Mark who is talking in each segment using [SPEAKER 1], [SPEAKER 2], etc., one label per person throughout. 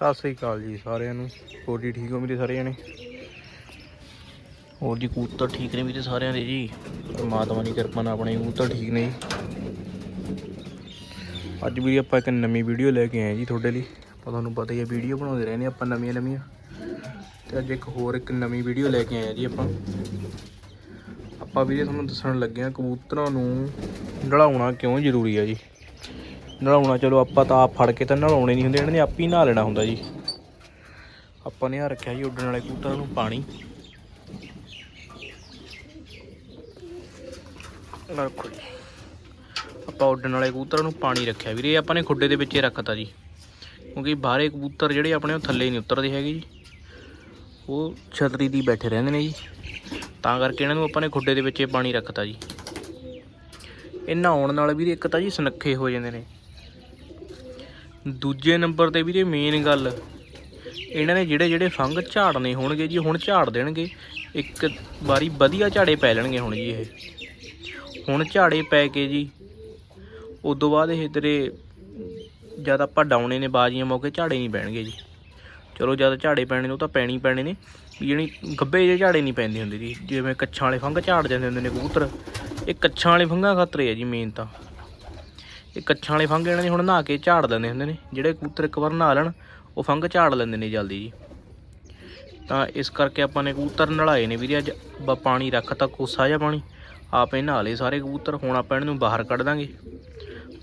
[SPEAKER 1] ਸਤਿ ਸ੍ਰੀ ਅਕਾਲ ਜੀ ਸਾਰਿਆਂ ਨੂੰ। ਹੋਰ ਜੀ ਠੀਕ ਹੋ ਮੇਰੇ ਸਾਰੇ ਜਣੇ ਹੋਰ ਜੀ ਕਬੂਤਰ ਠੀਕ ਨੇ ਵੀਰੇ ਸਾਰਿਆਂ ਦੇ ਜੀ। ਪਰਮਾਤਮਾ ਦੀ ਕਿਰਪਾ ਨਾਲ ਆਪਣੇ ਕਬੂਤਰ ਠੀਕ ਨੇ ਜੀ। ਅੱਜ ਵੀ ਆਪਾਂ ਇੱਕ ਨਵੀਂ ਵੀਡੀਓ ਲੈ ਕੇ ਆਏ ਜੀ ਤੁਹਾਡੇ ਲਈ। ਆਪਾਂ ਤੁਹਾਨੂੰ ਪਤਾ ਹੀ ਹੈ ਵੀਡੀਓ ਬਣਾਉਂਦੇ ਰਹਿੰਦੇ ਆਪਾਂ ਨਵੀਆਂ ਨਵੀਆਂ। ਤੇ ਅੱਜ ਇੱਕ ਹੋਰ ਇੱਕ ਨਵੀਂ ਵੀਡੀਓ ਲੈ ਕੇ ਆਏ ਜੀ ਆਪਾਂ। ਆਪਾਂ ਵੀਰੇ ਤੁਹਾਨੂੰ ਦੱਸਣ ਲੱਗੇ ਆ ਕਬੂਤਰਾਂ ਨੂੰ ਨਲਾਉਣਾ ਕਿਉਂ ਜ਼ਰੂਰੀ ਆ ਜੀ? ਨਲਾਉਣਾ ਚਲੋ ਆਪਾਂ ਤਾਂ ਆਪ ਫੜ ਕੇ ਤਾਂ ਨਲਾਉਣੇ ਨਹੀਂ ਹੁੰਦੇ, ਇਹਨਾਂ ਨੇ ਆਪ ਹੀ ਨਹਾ ਲੈਣਾ ਹੁੰਦਾ ਜੀ। ਆਪਾਂ ਨੇ ਆ ਰੱਖਿਆ ਜੀ ਉੱਡਣ ਵਾਲੇ ਕਬੂਤਰਾਂ ਨੂੰ ਪਾਣੀ। ਰੱਖੋ ਜੀ। ਆਪਾਂ ਉੱਡਣ ਵਾਲੇ ਕਬੂਤਰਾਂ ਨੂੰ ਪਾਣੀ ਰੱਖਿਆ ਵੀਰੇ ਆਪਾਂ ਨੇ ਖੁੱਡੇ ਦੇ ਵਿੱਚ ਹੀ ਰੱਖਤਾ ਜੀ। ਕਿਉਂਕਿ ਬਾਹਰੇ ਕਬੂਤਰ ਜਿਹੜੇ ਆਪਣੇ ਉਹ ਥੱਲੇ ਨਹੀਂ ਉਤਰਦੇ ਹੈਗੇ ਜੀ। ਉਹ ਛਤਰੀ ਦੀ ਬੈਠੇ ਰਹਿੰਦੇ ਨੇ ਜੀ। ਤਾਂ ਕਰਕੇ ਇਹਨਾਂ ਨੂੰ ਆਪਾਂ ਨੇ ਖੁੱਡੇ ਦੇ ਵਿੱਚ ਹੀ ਪਾਣੀ ਰੱਖਤਾ ਜੀ। ਇਹ ਨਹਾਉਣ ਨਾਲ ਵੀਰੇ ਇੱਕ ਤਾਂ ਜੀ ਸੁਨੱਖੇ ਹੋ ਜਾਂਦੇ ਨੇ। ਦੂਜੇ ਨੰਬਰ ਤੇ ਵੀਰੇ ਮੇਨ ਗੱਲ, ਇਹਨਾਂ ਨੇ ਜਿਹੜੇ ਜਿਹੜੇ ਫੰਗ ਝਾੜਨੇ ਹੋਣਗੇ ਜੀ, ਹੁਣ ਝਾੜ ਦੇਣਗੇ, ਇੱਕ ਵਾਰੀ ਵਧੀਆ ਝਾੜੇ ਪੈ ਲੈਣਗੇ ਹੁਣ ਜੀ ਇਹ। ਹੁਣ ਝਾੜੇ ਪੈ ਕੇ ਜੀ, ਉਦੋਂ ਬਾਅਦ ਇਹ ਤੇਰੇ ਜਦ ਆਪਾਂ ਡਾਉਣੇ ਨੇ ਬਾਜੀਆਂ ਮੌਕੇ ਝਾੜੇ ਨਹੀਂ ਪੈਣਗੇ ਜੀ। ਚਲੋ ਜਦ ਝਾੜੇ ਪੈਣੇ ਨੇ ਉਹ ਤਾਂ ਪੈਣੀ ਪੈਣੇ ਨੇ, ਵੀ ਜਿਹੜੀ ਗੱਬੇ ਜਿਹੇ ਝਾੜੇ ਨਹੀਂ ਪੈਂਦੇ ਹੁੰਦੇ ਜੀ, ਜਿਵੇਂ ਕੱਛਾਂ ਵਾਲੇ ਫੰਗ ਝਾੜ ਜਾਂਦੇ ਹੁੰਦੇ ਨੇ ਕਬੂਤਰ, ਇਹ ਕੱਛਾਂ ਵਾਲੇ ਫੰਗਾਂ ਖਾਤਰ ਆ ਜੀ ਮੇਨ ਤਾਂ। ਇਹ ਕੱਛਾਂ ਵਾਲੇ ਫੰਗ ਇਹਨਾਂ ਨੇ ਹੁਣ ਨਹਾ ਕੇ ਝਾੜ ਲੈਂਦੇ ਹੁੰਦੇ ਨੇ, ਜਿਹੜੇ ਕਬੂਤਰ ਇੱਕ ਵਾਰ ਨਹਾ ਲੈਣ, ਉਹ ਫੰਗ ਝਾੜ ਲੈਂਦੇ ਨੇ ਜਲਦੀ ਜੀ। ਤਾਂ ਇਸ ਕਰਕੇ ਆਪਾਂ ਨੇ ਕਬੂਤਰ ਨਲਾਏ ਨੇ ਵੀਰੇ, ਅੱਜ ਬ- ਪਾਣੀ ਰੱਖਤਾ ਕੋਸਾ ਜਿਹਾ ਪਾਣੀ, ਆਪੇ ਨਹਾ ਲਏ ਸਾਰੇ ਕਬੂਤਰ, ਹੁਣ ਆਪਾਂ ਇਹਨਾਂ ਨੂੰ ਬਾਹਰ ਕੱਢ ਦਾਂਗੇ।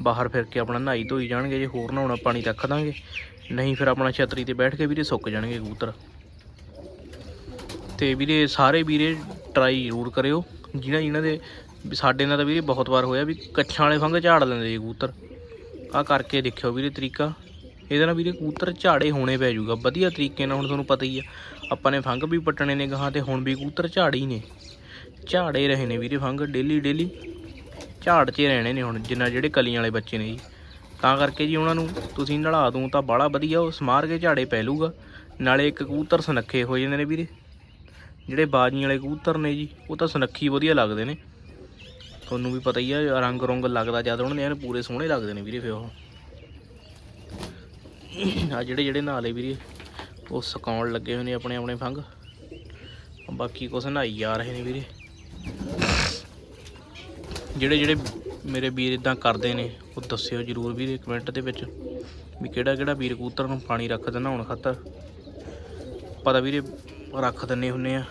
[SPEAKER 1] ਬਾਹਰ ਫਿਰ ਕੇ ਆਪਣਾ ਨਹਾਈ ਧੋਈ ਜਾਣਗੇ, ਜੇ ਹੋਰ ਨਹਾਉਣਾ ਪਾਣੀ ਰੱਖ ਦਾਂਗੇ, ਨਹੀਂ ਫਿਰ ਆਪਣਾ ਛਤਰੀ ਤੇ ਬੈਠ ਕੇ ਵੀਰੇ ਸੁੱਕ ਜਾਣਗੇ ਕਬੂਤਰ। ਤੇ ਵੀਰੇ ਸਾਰੇ ਵੀਰੇ ਟਰਾਈ ਜ਼ਰੂਰ ਕਰਿਓ ਜਿਹਨਾਂ ਜਿਹਨਾਂ ਦੇ ਵੀ ਸਾਡੇ ਨਾਲ ਤਾਂ ਵੀਰੇ ਬਹੁਤ ਵਾਰ ਹੋਇਆ ਵੀ ਕੱਛਾਂ ਵਾਲੇ ਫੰਗ ਝਾੜ ਲੈਂਦੇ ਜੀ ਕਬੂਤਰ। ਆ ਕਰਕੇ ਦੇਖਿਓ ਵੀਰੇ ਤਰੀਕਾ। ਇਹਦੇ ਨਾਲ ਵੀਰੇ ਕਬੂਤਰ ਝਾੜੇ ਹੋਣੇ ਪੈ ਜਾਊਗਾ ਵਧੀਆ ਤਰੀਕੇ ਨਾਲ ਹੁਣ ਤੁਹਾਨੂੰ ਪਤਾ ਹੀ ਆ। ਆਪਾਂ ਨੇ ਫੰਗ ਵੀ ਪੱਟਣੇ ਨੇ ਗਾਹਾਂ ਤੇ ਹੁਣ ਵੀ ਕਬੂਤਰ ਝਾੜੇ ਹੀ ਨੇ। ਝਾੜੇ ਰਹੇ ਨੇ ਵੀਰੇ ਫੰਗ, ਡੇਲੀ ਡੇਲੀ ਝਾੜ 'ਚ ਰਹਿਣੇ ਨੇ ਹੁਣ ਜਿੰਨਾ ਜਿਹੜੇ ਕਲੀਆਂ ਵਾਲੇ ਬੱਚੇ ਨੇ ਜੀ। ਤਾਂ ਕਰਕੇ ਜੀ ਉਹਨਾਂ ਨੂੰ ਤੁਸੀਂ ਨਲਾ ਦੂੰ ਤਾਂ ਬਾਲਾ ਵਧੀਆ, ਉਹ ਸਮਾਰ ਕੇ ਝਾੜੇ ਪੈ ਲੂਗਾ ਨਾਲੇ ਇੱਕ ਕਬੂਤਰ ਸੁਨੱਖੇ ਹੋ ਜਾਂਦੇ ਨੇ ਵੀਰੇ। ਜਿਹੜੇ ਬਾਜੀਆਂ ਵਾਲੇ ਕਬੂਤਰ ਨੇ ਜੀ, ਉਹ ਤਾਂ ਸੁਨੱਖੀ ਵਧੀਆ ਲੱਗਦੇ ਨੇ। ਤੁਹਾਨੂੰ ਵੀ ਪਤਾ ਹੀ ਆ, ਰੰਗ ਰੰਗ ਲੱਗਦਾ ਜਦ ਉਹਨਾਂ ਨੇ ਐਨ ਪੂਰੇ ਸੋਹਣੇ ਲੱਗਦੇ ਨੇ ਵੀਰੇ ਫਿਰ ਉਹ। ਆ ਜਿਹੜੇ ਜਿਹੜੇ ਨਾਲੇ ਵੀਰੇ, ਉਹ ਸੁਕਾਉਣ ਲੱਗੇ ਹੋਏ ਨੇ ਆਪਣੇ ਆਪਣੇ ਫੰਗ। ਬਾਕੀ ਕੁਛ ਨਹਾਈ ਜਾ ਰਹੇ ਨੇ ਵੀਰੇ। ਜਿਹੜੇ ਜਿਹੜੇ ਮੇਰੇ ਵੀਰ ਇਦਾਂ ਕਰਦੇ ਨੇ, ਉਹ ਦੱਸਿਓ ਜਰੂਰ ਵੀਰੇ ਕਮੈਂਟ ਦੇ ਵਿੱਚ ਵੀ ਕਿਹੜਾ ਕਿਹੜਾ ਵੀਰ ਕਬੂਤਰ ਨੂੰ ਪਾਣੀ ਰੱਖ ਦਿੰਦਾ ਹੁਣ ਖਾਤਰ ਪਤਾ ਵੀਰੇ ਰੱਖ ਦਿੰਨੇ ਹੁੰਨੇ ਆ।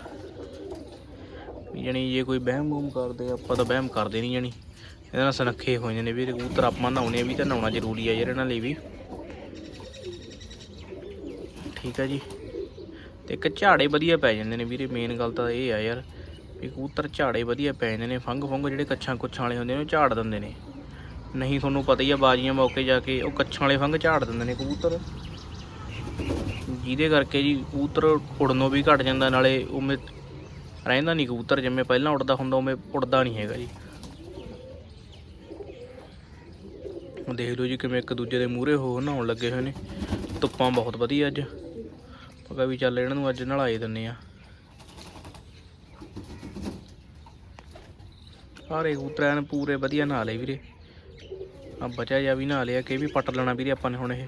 [SPEAKER 1] ਵੀ ਜਾਣੀ ਜੇ ਕੋਈ ਵਹਿਮ ਬੂਮ ਕਰਦੇ, ਆਪਾਂ ਤਾਂ ਵਹਿਮ ਕਰਦੇ ਨਹੀਂ ਜਾਣੀ। ਇਹਦੇ ਨਾਲ ਸਨੱਖੇ ਹੋ ਜਾਂਦੇ ਨੇ ਵੀਰੇ ਕਬੂਤਰ ਆਪਾਂ ਨਹਾਉਣੇ ਵੀ ਤਾਂ ਨਹਾਉਣਾ ਜ਼ਰੂਰੀ ਆ ਯਾਰ ਇਹਨਾਂ ਲਈ ਵੀ। ਠੀਕ ਆ ਜੀ। ਤੇ ਇੱਕ ਝਾੜੇ ਵਧੀਆ ਪੈ ਜਾਂਦੇ ਨੇ ਵੀਰੇ ਮੇਨ ਗੱਲ ਤਾਂ ਇਹ ਆ ਯਾਰ ਵੀ ਕਬੂਤਰ ਝਾੜੇ ਵਧੀਆ ਪੈ ਜਾਂਦੇ ਨੇ, ਫੰਗ ਫੰਗ ਜਿਹੜੇ ਕੱਛਾਂ ਕੁੱਛਾਂ ਵਾਲੇ ਹੁੰਦੇ ਨੇ ਉਹ ਝਾੜ ਦਿੰਦੇ ਨੇ। ਨਹੀਂ ਤੁਹਾਨੂੰ ਪਤਾ ਹੀ ਆ ਬਾਜੀਆਂ ਮੌਕੇ ਜਾ ਕੇ ਉਹ ਕੱਛਾਂ ਵਾਲੇ ਫੰਗ ਝਾੜ ਦਿੰਦੇ ਨੇ ਕਬੂਤਰ। ਜਿਹਦੇ ਕਰਕੇ ਜੀ ਕਬੂਤਰ ਉੜਨੋਂ ਵੀ ਘਟ ਜਾਂਦਾ, ਨਾਲੇ ਉਵੇਂ ਰਹਿੰਦਾ ਨਹੀਂ ਕਬੂਤਰ, ਜਿਵੇਂ ਪਹਿਲਾਂ ਉੱਡਦਾ ਹੁੰਦਾ, ਉਵੇਂ ਉੱਡਦਾ ਨਹੀਂ ਹੈਗਾ ਜੀ। ਦੇਖ ਲਓ ਜੀ ਕਿਵੇਂ ਇੱਕ ਦੂਜੇ ਦੇ ਮੂਹਰੇ ਹੋ ਨਹਾਉਣ ਲੱਗੇ ਹੋਏ ਨੇ। ਧੁੱਪਾਂ ਬਹੁਤ ਵਧੀਆ ਅੱਜ। ਪਕਾ ਵੀ ਚੱਲ ਇਹਨਾਂ ਨੂੰ ਅੱਜ ਨਲਾਏ ਦਿੰਨੇ ਆ। ਸਾਰੇ ਕਬੂਤਰਾਂ ਨੇ ਪੂਰੇ ਵਧੀਆ ਨਹਾ ਲਏ ਵੀਰੇ। ਆ ਬਚਾ ਜਾ ਵੀ ਨਹਾ ਲਿਆ ਕਿ ਵੀ ਪੱਟ ਲੈਣਾ ਵੀਰੇ ਆਪਾਂ ਨੇ ਹੁਣ ਇਹ।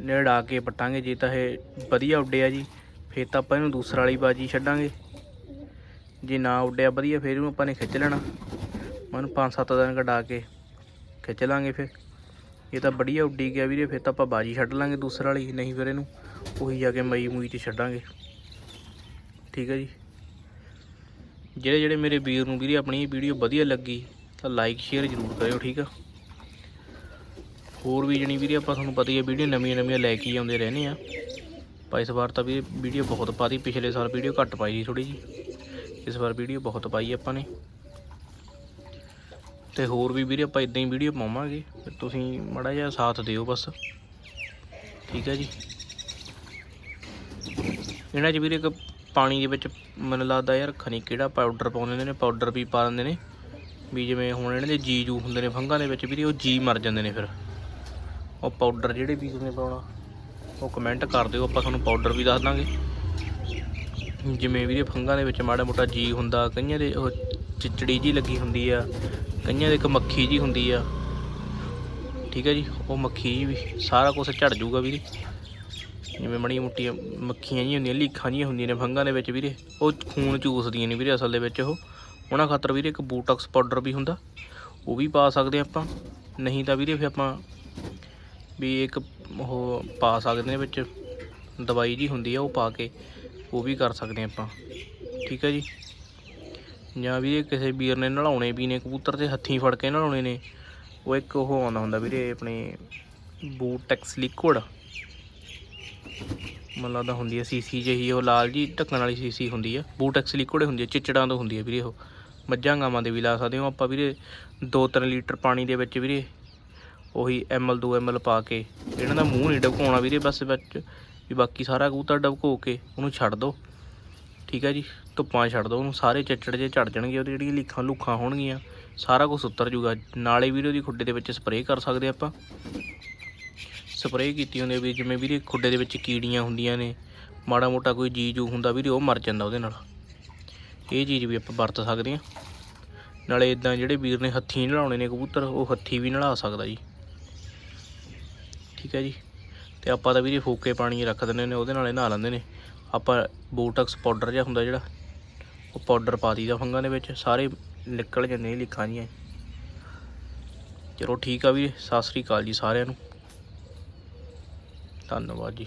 [SPEAKER 1] ਨੇੜਾ ਕੇ ਪੱਟਾਂਗੇ, ਜੇ ਤਾਂ ਇਹ ਵਧੀਆ ਉੱਡਿਆ ਜੀ। ਫੇਰ ਤਾਂ ਆਪਾਂ ਇਹਨੂੰ ਦੂਸਰਾ ਵਾਲੀ ਬਾਜੀ ਛੱਡਾਂਗੇ। ਜੇ ਨਾ ਉੱਡਿਆ ਵਧੀਆ, ਫਿਰ ਇਹਨੂੰ ਆਪਾਂ ਨੇ ਖਿੱਚ ਲੈਣਾ। ਮਨ 5-7 ਦਿਨ ਕਢਾ ਕੇ ਖਿੱਚ ਲਾਂਗੇ ਫਿਰ। ਇਹ ਤਾਂ ਵਧੀਆ ਉੱਡੀ ਗਿਆ ਵੀਰੇ, ਫਿਰ ਤਾਂ ਆਪਾਂ ਬਾਜੀ ਛੱਡ ਲਾਂਗੇ ਦੂਸਰਾ ਵਾਲੀ, ਨਹੀਂ ਫਿਰ ਇਹਨੂੰ ਉਹੀ ਜਾ ਕੇ ਮਈ ਮੂਈ 'ਚ ਛੱਡਾਂਗੇ। ਠੀਕ ਹੈ ਜੀ। ਜਿਹੜੇ ਜਿਹੜੇ ਮੇਰੇ ਵੀਰ ਨੂੰ ਵੀਰੇ ਆਪਣੀ ਵੀਡੀਓ ਵਧੀਆ ਲੱਗੀ, ਤਾਂ ਲਾਈਕ ਸ਼ੇਅਰ ਜ਼ਰੂਰ ਕਰਿਓ, ਠੀਕ ਆ। ਹੋਰ ਵੀ ਜਣੀ ਵੀਰੇ ਆਪਾਂ ਤੁਹਾਨੂੰ ਪਤਾ ਹੀ ਹੈ ਵੀਡੀਓ ਨਵੀਆਂ ਨਵੀਆਂ ਲੈ ਕੇ ਹੀ ਆਉਂਦੇ ਰਹਿੰਦੇ ਆ। ਪਰ ਇਸ ਵਾਰ ਤਾਂ ਵੀ ਵੀਡੀਓ ਬਹੁਤ ਪਾਤੀ, ਪਿਛਲੇ ਸਾਲ ਵੀਡੀਓ ਘੱਟ ਪਾਈ ਸੀ ਥੋੜੀ ਜੀ ਇਸ ਵਾਰ ਵੀਡੀਓ ਬਹੁਤ ਪਾਈ ਆਪਾਂ ਨੇ। ਤੇ ਹੋਰ ਵੀ ਵੀਰੇ ਆਪਾਂ ਇਦਾਂ ਹੀ ਵੀਡੀਓ ਪਾਵਾਂਗੇ। ਤੇ ਤੁਸੀਂ ਮਾੜਾ ਜਿਹਾ ਸਾਥ ਦਿਓ ਬਸ। ਠੀਕ ਹੈ ਜੀ। ਇਹਨਾਂ 'ਚ ਵੀਰੇ ਇੱਕ ਪਾਣੀ ਦੇ ਵਿੱਚ ਮੈਨੂੰ ਲੱਗਦਾ ਯਾਰ ਖਣੀ ਕਿਹੜਾ ਪਾਊਡਰ ਪਾਉਂਦੇ ਨੇ ਪਾਊਡਰ ਵੀ ਪਾ ਦਿੰਦੇ ਨੇ। ਵੀ ਜਿਵੇਂ ਹੁਣ ਇਹਨਾਂ ਦੇ ਜੀ ਜੂ ਹੁੰਦੇ ਨੇ ਫੰਗਾਂ ਦੇ ਵਿੱਚ ਵੀਰੇ, ਉਹ ਜੀ ਮਰ ਜਾਂਦੇ ਨੇ ਫਿਰ। ਉਹ ਪਾਊਡਰ ਜਿਹੜੇ ਵੀ ਤੁਸੀਂ ਪਾਉਣਾ, ਉਹ ਕਮੈਂਟ ਕਰ ਦਿਓ, ਆਪਾਂ ਤੁਹਾਨੂੰ ਪਾਊਡਰ ਵੀ ਦੱਸ ਦਾਂਗੇ। ਜਿਵੇਂ ਵੀਰੇ ਫੰਗਾਂ ਦੇ ਵਿੱਚ ਮਾੜਾ ਮੋਟਾ ਜੀ ਹੁੰਦਾ, ਕਈਆਂ ਦੇ ਉਹ ਚਿਚੜੀ ਜੀ ਲੱਗੀ ਹੁੰਦੀ ਆ, ਕਈਆਂ ਦੇ ਇੱਕ ਮੱਖੀ ਜੀ ਹੁੰਦੀ ਆ। ਠੀਕ ਹੈ ਜੀ, ਉਹ ਮੱਖੀ ਵੀ ਸਾਰਾ ਕੁਝ ਝੜ ਜੂਗਾ ਵੀਰੇ। ਜਿਵੇਂ ਮੜੀਆਂ ਮੁੱਟੀਆਂ ਮੱਖੀਆਂ ਜਿਹੀਆਂ ਹੁੰਦੀਆਂ, ਲੀਖਾਂ ਜਿਹੀਆਂ ਹੁੰਦੀਆਂ ਨੇ ਫੰਗਾਂ ਦੇ ਵਿੱਚ ਵੀਰੇ, ਉਹ ਖੂਨ ਚੂਸਦੀਆਂ ਨੇ ਵੀਰੇ ਅਸਲ ਦੇ ਵਿੱਚ ਉਹ। ਉਹਨਾਂ ਖਾਤਰ ਵੀਰੇ ਇੱਕ ਬੂਟਕਸ ਪਾਊਡਰ ਵੀ ਹੁੰਦਾ, ਉਹ ਵੀ ਪਾ ਸਕਦੇ ਆਪਾਂ। ਨਹੀਂ ਤਾਂ ਵੀਰੇ ਫਿਰ ਆਪਾਂ ਵੀ ਇੱਕ ਉਹ ਪਾ ਸਕਦੇ ਨੇ ਵਿੱਚ, ਦਵਾਈ ਜੀ ਹੁੰਦੀ ਆ ਉਹ ਪਾ ਕੇ। ਉਹ ਵੀ ਕਰ ਸਕਦੇ ਆਪਾਂ। ਠੀਕ ਹੈ ਜੀ? ਜਾਂ ਵੀਰੇ ਕਿਸੇ ਵੀਰ ਨੇ ਨਲਾਉਣੇ ਵੀ ਨੇ, ਕਬੂਤਰ ਤੇ ਹੱਥੀਂ ਫੜ ਕੇ ਨਲਾਉਣੇ ਨੇ। ਉਹ ਇੱਕ ਉਹ ਆਉਂਦਾ ਹੁੰਦਾ ਵੀਰੇ, ਆਪਣੇ ਬੂਟੈਕਸ ਲਿਕੁਇਡ ਮੈਨੂੰ ਲੱਗਦਾ ਹੁੰਦੀ ਹੈ ਸੀਸੀ ਜਿਹੀ, ਉਹ ਲਾਲ ਜੀ ਢੱਕਣ ਵਾਲੀ ਸੀਸੀ ਹੁੰਦੀ ਆ। ਬੂਟੈਕਸ ਲਿਕੁਇਡ ਹੁੰਦੀ ਹੈ ਚਿਚੜਾਂ ਤੋਂ ਹੁੰਦੀ ਹੈ ਵੀਰੇ ਉਹ। ਮੱਝਾਂ ਗਾਵਾਂ ਦੇ ਵੀ ਲਾ ਸਕਦੇ ਹੋ ਆਪਾਂ ਵੀਰੇ। 2-3 ਲੀਟਰ ਪਾਣੀ ਦੇ ਵਿੱਚ ਵੀਰੇ, ਉਹੀ ਐਮਐਲ 2 ਐਮਐਲ ਪਾ ਕੇ। ਇਹਨਾਂ ਦਾ ਮੂੰਹ ਨਹੀਂ ਡਬਕਾਉਣਾ ਵੀਰੇ, ਬਸ ਵਿੱਚ ਵੀ ਬਾਕੀ ਸਾਰਾ ਕਬੂਤਰ ਡਬਕੋ ਕੇ ਉਹਨੂੰ ਛੱਡ ਦਿਓ ਠੀਕ ਹੈ ਜੀ, ਧੁੱਪਾਂ ਛੱਡ ਦਿਓ ਉਹਨੂੰ ਸਾਰੇ ਚੱਚੜ ਜੇ ਝੜ ਜਾਣਗੇ, ਉਹਦੀ ਜਿਹੜੀਆਂ ਲੀਖਾਂ ਲੁੱਖਾਂ ਹੋਣਗੀਆਂ, ਸਾਰਾ ਕੁਝ ਉਤਰ ਜੂਗਾ ਨਾਲੇ ਵੀਰੇ ਉਹਦੀ ਖੁੱਡੇ ਦੇ ਵਿੱਚ ਸਪਰੇਅ ਕਰ ਸਕਦੇ ਆਪਾਂ। ਸਪਰੇਅ ਕੀਤੀ ਹੁੰਦੀ ਵੀ ਜਿਵੇਂ ਵੀਰੇ ਖੁੱਡੇ ਦੇ ਵਿੱਚ ਕੀੜੀਆਂ ਹੁੰਦੀਆਂ ਨੇ, ਮਾੜਾ ਮੋਟਾ ਕੋਈ ਜੀਜੂ ਹੁੰਦਾ ਵੀਰੇ, ਉਹ ਮਰ ਜਾਂਦਾ ਉਹਦੇ ਨਾਲ। ਇਹ ਚੀਜ਼ ਵੀ ਆਪਾਂ ਵਰਤ ਸਕਦੇ ਹਾਂ। ਨਾਲੇ ਇਦਾਂ ਜਿਹੜੇ ਵੀਰ ਨੇ ਹੱਥੀਂ ਨਲਾਉਣੇ ਨੇ ਕਬੂਤਰ, ਉਹ ਹੱਥੀਂ ਵੀ ਨਲਾ ਸਕਦਾ ਜੀ। ਠੀਕ ਹੈ ਜੀ। ਤੇ ਆਪਾਂ ਤਾਂ ਵੀਰੇ ਫੂਕੇ ਪਾਣੀ ਰੱਖ ਦਿੰਦੇ ਨੇ ਉਹਦੇ ਨਾਲੇ ਨਹਾ ਲੈਂਦੇ ਨੇ। ਆਪਾਂ ਬੋਟਕਸ ਪਾਊਡਰ ਜਿਹਾ ਹੁੰਦਾ ਜਿਹੜਾ, ਉਹ ਪਾਊਡਰ ਪਾ ਦਈਦਾ ਫੰਗਾਂ ਦੇ ਵਿੱਚ, ਸਾਰੇ ਨਿਕਲ ਜਾਂਦੇ ਨੇ ਲਿਖਾਂ ਜੀਆਂ ਚਲੋ ਠੀਕ ਆ ਵੀਰੇ, ਸਤਿ ਸ੍ਰੀ ਅਕਾਲ ਜੀ ਸਾਰਿਆਂ ਨੂੰ। ਧੰਨਵਾਦ ਜੀ।